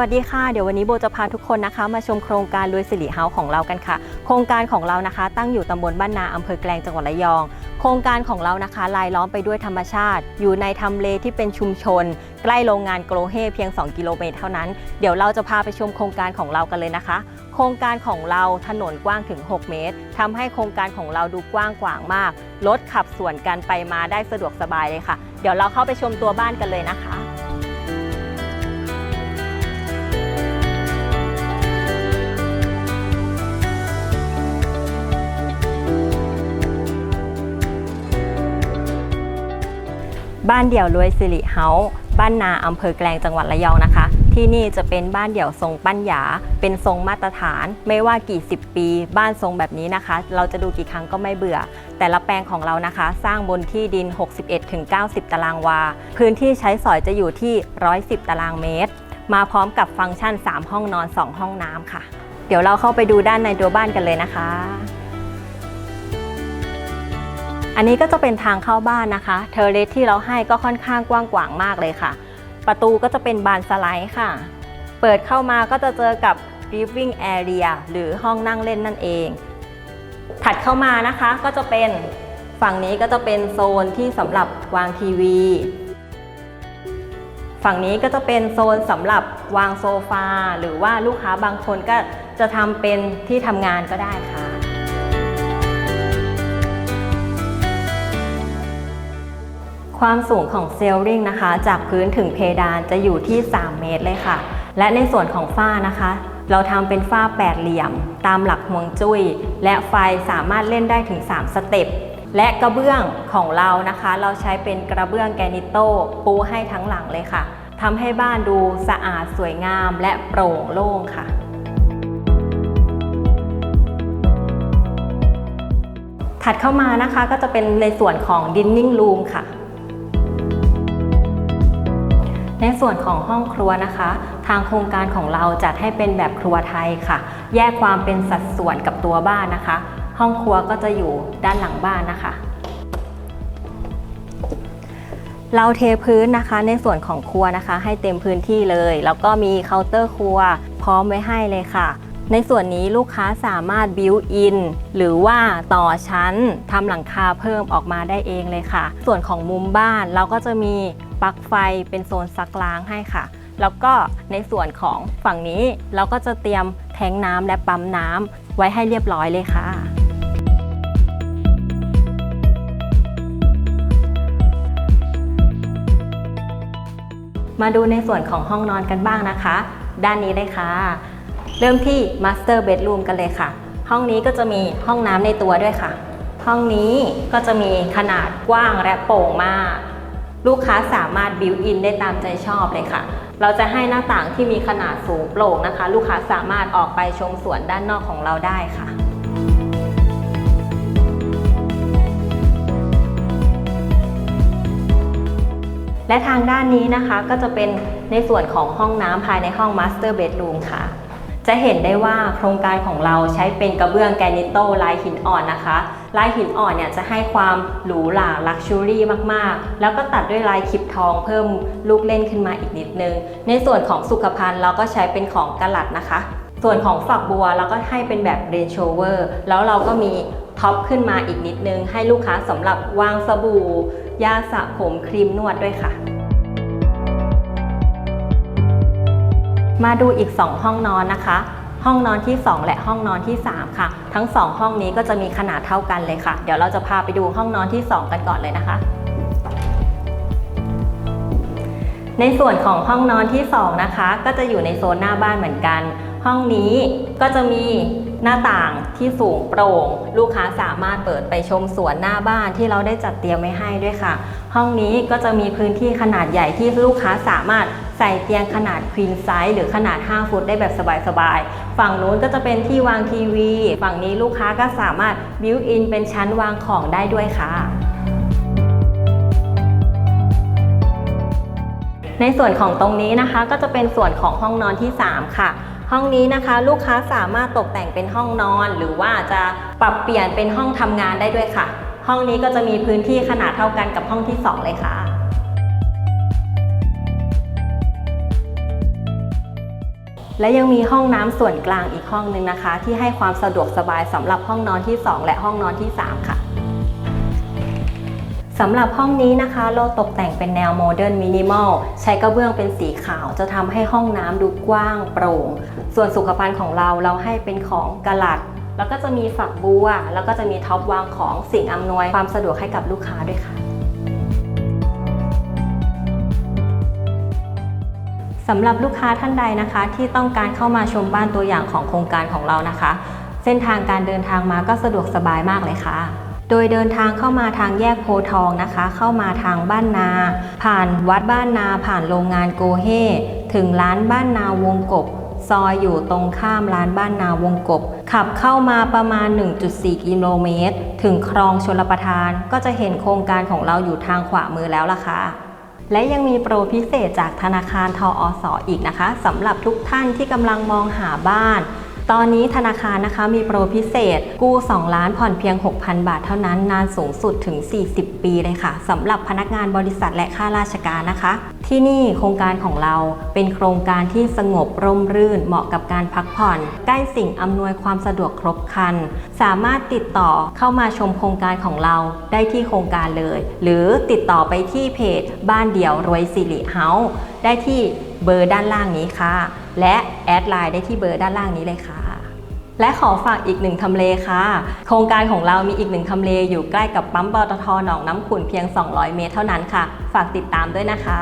วัสดีค่ะ เดี๋ยววันนี้โบจะพาทุกคนนะคะ มาชมโครงการรวยสิริเฮาส์ของเรากันค่ะ โครงการของเรานะคะ ตั้งอยู่ตำบลบ้านนาอำเภอแกลงจังหวัดระยอง โครงการของเรานะคะรายล้อมไปด้วยธรรมชาติ อยู่ในทำเลที่เป็นชุมชน ใกล้โรงงานโกลเฮเพียง 2 กิโลเมตรเท่านั้น เดี๋ยวเราจะพาไปชมโครงการของเรากันเลยนะคะ โครงการของเราถนนกว้างถึง 6 เมตรทำให้โครงการของเราดูกว้างขวางมากรถขับสวนกันไปมาได้สะดวกสบายเลยค่ะ เดี๋ยวเราเข้าไปชมตัวบ้านกันเลยนะคะ บ้านเดี่ยวรวยสิริเฮาส์บ้านนาอำเภอแกลงจังหวัดระยองนะคะ ที่นี่จะเป็นบ้านเดี่ยวทรงปั้นหยา เป็นทรงมาตรฐาน ไม่ว่ากี่สิบปี บ้านทรงแบบนี้นะคะ เราจะดูกี่ครั้งก็ไม่เบื่อ แต่ละแปลงของเรานะคะ สร้างบนที่ดิน 61-90 ตารางวา พื้นที่ใช้สอยจะอยู่ที่ 110 ตารางเมตร มาพร้อมกับฟังก์ชัน 3 ห้องนอน 2 ห้องน้ำค่ะ เดี๋ยวเราเข้าไปดูด้านในตัวบ้านกันเลยนะคะ อันนี้ก็จะเป็นทางเข้าบ้านนะคะ เทอร์เรสที่เราให้ก็ค่อนข้างกว้างขวางมากเลยค่ะ ประตูก็จะเป็นบานสไลด์ค่ะ เปิดเข้ามาก็จะเจอกับ living area หรือห้องนั่งเล่นนั่นเอง ถัดเข้ามานะคะก็จะเป็นฝั่งนี้ก็จะเป็นโซนที่สำหรับวางทีวี ฝั่งนี้ก็จะเป็นโซนสำหรับวางโซฟา หรือว่าลูกค้าบางคนก็จะทำเป็นที่ทำงานก็ได้ค่ะ ความสูงของเซลลิงนะคะ จากพื้นถึงเพดานจะอยู่ที่ 3 เมตรเลยค่ะ และในส่วนของฝ้านะคะ เราทำเป็นฝ้าแปดเหลี่ยม ตามหลักฮวงจุ้ย และไฟสามารถเล่นได้ถึง 3 สเต็ปและกระเบื้องของเรานะคะ เราใช้เป็นกระเบื้องแกนิโต้ปูให้ทั้งหลังเลยค่ะทำให้บ้านดูสะอาดสวยงามและโปร่งโล่งค่ะถัดเข้ามานะคะก็จะเป็นในส่วนของ dining room ค่ะ ในส่วนของห้องครัวนะคะ ทางโครงการของเราจัดให้เป็นแบบครัวไทยค่ะ แยกความเป็นสัดส่วนกับตัวบ้านนะคะ ห้องครัวก็จะอยู่ด้านหลังบ้านนะคะ เราเทพื้นนะคะ ในส่วนของครัวนะคะ ให้เต็มพื้นที่เลย แล้วก็มีเคาน์เตอร์ครัว พร้อมไว้ให้เลยค่ะ ในส่วนนี้ลูกค้าสามารถบิวอินหรือว่าต่อชั้นทำหลังคาเพิ่มออกมาได้เองเลยค่ะ ส่วนของมุมบ้านเราก็จะมี ปลั๊กไฟเป็นโซนซักล้างให้ค่ะ แล้วก็ในส่วนของฝั่งนี้เราก็จะเตรียมแทงน้ำและปั๊มน้ำไว้ให้เรียบร้อยเลยค่ะมาดูในส่วนของห้องนอนกันบ้างนะคะ ด้านนี้เลยค่ะ เริ่มที่ Master Bedroom กันเลยค่ะ ห้องนี้ก็จะมีห้องน้ำในตัวด้วยค่ะ ห้องนี้ก็จะมีขนาดกว้างและโปร่งมาก ลูกค้าสามารถบิวอินได้ตามใจชอบเลยค่ะ เราจะให้หน้าต่างที่มีขนาดสูงโปร่งนะคะ ลูกค้าสามารถออกไปชมสวนด้านนอกของเราได้ค่ะและทางด้านนี้นะคะก็จะเป็นในส่วนของห้องน้ำภายในห้อง Master Bedroom ค่ะ จะเห็นได้ว่าโครงการของเราใช้เป็นกระเบื้องแกรนิโตลายหินอ่อนนะคะ ลายหินอ่อนเนี่ยจะให้ความหรูหราลักชัวรี่มากๆ แล้วก็ตัดด้วยลายขิบทองเพิ่มลูกเล่นขึ้นมาอีกนิดนึง ในส่วนของสุขภัณฑ์เราก็ใช้เป็นของกะหลัดนะคะ ส่วนของฝักบัวเราก็ให้เป็นแบบเรนโชเวอร์แล้วเราก็มีท็อปขึ้นมาอีกนิดนึง ให้ลูกค้าสำหรับวางสบู่ยาสระผมครีมนวดด้วยค่ะ มาดูอีก 2 ห้องนอนนะคะ ห้องนอนที่ 2 และห้องนอนที่ 3 ค่ะ ทั้ง 2 ห้องนี้ก็จะมีขนาดเท่ากันเลยค่ะ เดี๋ยวเราจะพาไปดูห้องนอนที่ 2 กันก่อนเลยนะคะ ในส่วนของห้องนอนที่ 2 นะคะ ก็จะอยู่ในโซนหน้าบ้านเหมือนกัน ห้องนี้ก็จะมีหน้าต่างที่สูงโปร่ง ลูกค้าสามารถเปิดไปชมสวนหน้าบ้านที่เราได้จัดเตรียมไว้ให้ด้วยค่ะ ห้องนี้ก็จะมีพื้นที่ขนาดใหญ่ที่ลูกค้าสามารถ ใส่เตียงขนาดควีนไซส์หรือขนาด 5 ฟุตได้แบบสบายๆ ฝั่งนู้นก็จะเป็นที่วางทีวี ฝั่งนี้ลูกค้าก็สามารถบิวอินเป็นชั้นวางของได้ด้วยค่ะในส่วนของตรงนี้นะคะก็จะเป็นส่วนของห้องนอนที่ 3 ค่ะ ห้องนี้นะคะ ลูกค้าสามารถตกแต่งเป็นห้องนอน หรือว่าจะปรับเปลี่ยนเป็นห้องทำงานได้ด้วยค่ะ ห้องนี้ก็จะมีพื้นที่ขนาดเท่ากันกับห้องที่ 2 เลยค่ะ และยังมีห้องน้ำส่วนกลางอีกห้องหนึงนะคะ ที่ให้ความสะดวกสบายสำหรับห้องนอนที่ 2 และห้องนอนที่ 3 ค่ะสำหรับห้องนี้นะคะ เราตกแต่งเป็นแนวโมเดิร์นมินิมอลใช้กระเบื้องเป็นสีขาวจะทำให้ห้องน้ำดูกว้างโปร่ง ส่วนสุขภัณฑ์ของเราเราให้เป็นของกระลัด แล้วก็จะมีฝักบัว แล้วก็จะมีท็อปวางของสิ่งอำนวยความสะดวกให้กับลูกค้าด้วยค่ะ สำหรับลูกค้าท่านใดนะคะ ที่ต้องการเข้ามาชมบ้านตัวอย่างของโครงการของเรานะคะ เส้นทางการเดินทางมาก็สะดวกสบายมากเลยค่ะ โดยเดินทางเข้ามาทางแยกโพทองนะคะ เข้ามาทางบ้านนา ผ่านวัดบ้านนา ผ่านโรงงานโกเฮถึงร้านบ้านนาวงกบซอยอยู่ตรงข้ามร้านบ้านนาวงกบ ขับเข้ามาประมาณ 1.4 กิโลเมตร ถึงคลองชลประทานก็จะเห็นโครงการของเราอยู่ทางขวามือแล้วล่ะค่ะ และยังมีโปรพิเศษจากธนาคารทออสออีกนะคะสำหรับทุกท่านที่กำลังมองหาบ้าน ตอนนี้ธนาคารนะคะมีโปรพิเศษ กู้ 2 ล้านผ่อนเพียง 6,000 บาทเท่านั้น นานสูงสุดถึง 40 ปีเลยค่ะสำหรับพนักงานบริษัทและข้าราชการนะคะ ที่นี่โครงการของเราเป็นโครงการที่สงบร่มรื่นเหมาะกับการพักผ่อน ใกล้สิ่งอำนวยความสะดวกครบครัน สามารถติดต่อเข้ามาชมโครงการของเราได้ที่โครงการเลย หรือติดต่อไปที่เพจบ้านเดี่ยวรวยสิริเฮาส์ได้ที่เบอร์ด้านล่างนี้ค่ะ และแอดไลน์ได้ที่เบอร์ด้านล่างนี้เลยค่ะ และขอฝากอีกหนึ่งทำเลค่ะ โครงการของเรามีอีกหนึ่งทำเลอยู่ใกล้กับปั๊มปตทหนองน้ำขุนเพียง 200 เมตรเท่านั้นค่ะ ฝากติดตามด้วยนะคะ